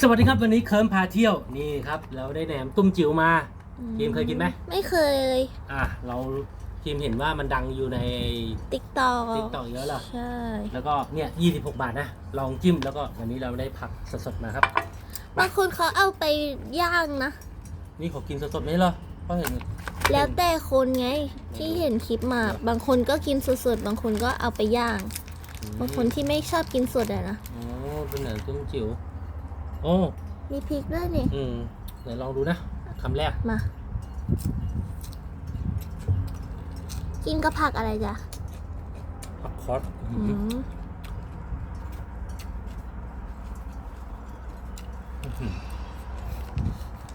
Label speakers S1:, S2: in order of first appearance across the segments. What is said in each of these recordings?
S1: สวัสดีครับวันนี้เคิร์มพาเที่ยวนี่ครับ เราได้แหนมตุ้มจิ๋วมาทีมเคยกินไหม
S2: ไม่เคย
S1: อะเราทีมเห็นว่ามันดังอยู่ใน
S2: ติ๊กตอก
S1: ติ๊กต็อกเยอะเหรอ
S2: ใช่
S1: แล้วก็เนี่ย26 บาทนะ ลองจิ้มแล้วก็วันนี้เราได้ผักสดๆมาครับ
S2: บางคนเขาเอาไปย่างนะ
S1: นี่เขากินสดๆไหมเหรอเพราะเห็น
S2: แล้วแต่คนไงที่เห็นคลิปมา บางคนก็กินสดๆบางคนก็เอาไปย่าง บางคนที่ไม่ชอบกินสดอะนะ
S1: โอ้เป็นแหนมตุ้มจิ๋ว โอ้
S2: มีพริกด้วยนี่
S1: อืมเดี๋ยวลองดูนะคำแรก
S2: มา กินกับผักอะไรจ๊ะ
S1: ผักคอส
S2: อืม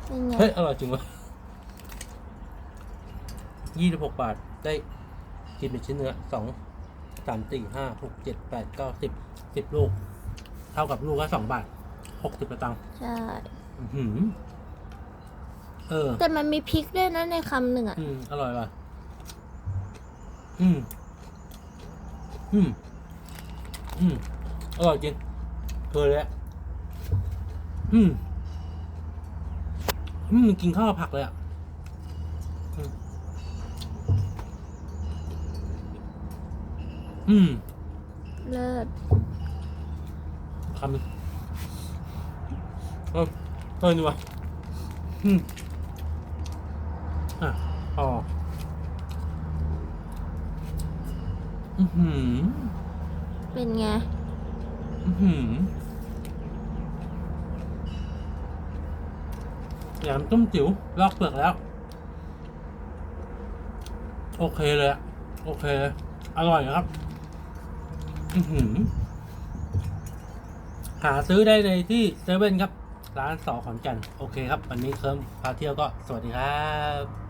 S2: เป็นไง
S1: เฮ้ย อร่อยจริงวะ26บาท ได้กินเป็นชิ้นเนื้อสองสามสี่ห้าหกเจ็ดแปดเก้าสิบสิบลูก เท่ากับลูกละสองบาท หกสิบกระตังค์
S2: ใช่
S1: อื้อหือเออ
S2: แต่มันมีพริกด้วยนะในคำหนึ่งอะ
S1: อืม อร่อยว่ะอืม อืม อืม อร่อยจริงเคยเลยอะอืม อืม กินข้าวกับผักเลยอะอืมอืม
S2: เลิศ
S1: คำหนึ่งเออเออนี่วะอืมอะพออือหือ
S2: เป็นไง
S1: อือหือแหนมต้มจิ๋วลอกเปลือกแล้ว โอเคเลยอะโอเคเลยอร่อยนะครับ อือหือหาซื้อได้ในที่เซเว่นครับ ร้านสอขอนแก่นโอเคครับ วันนี้เคิร์มพาเที่ยวก็สวัสดีครับ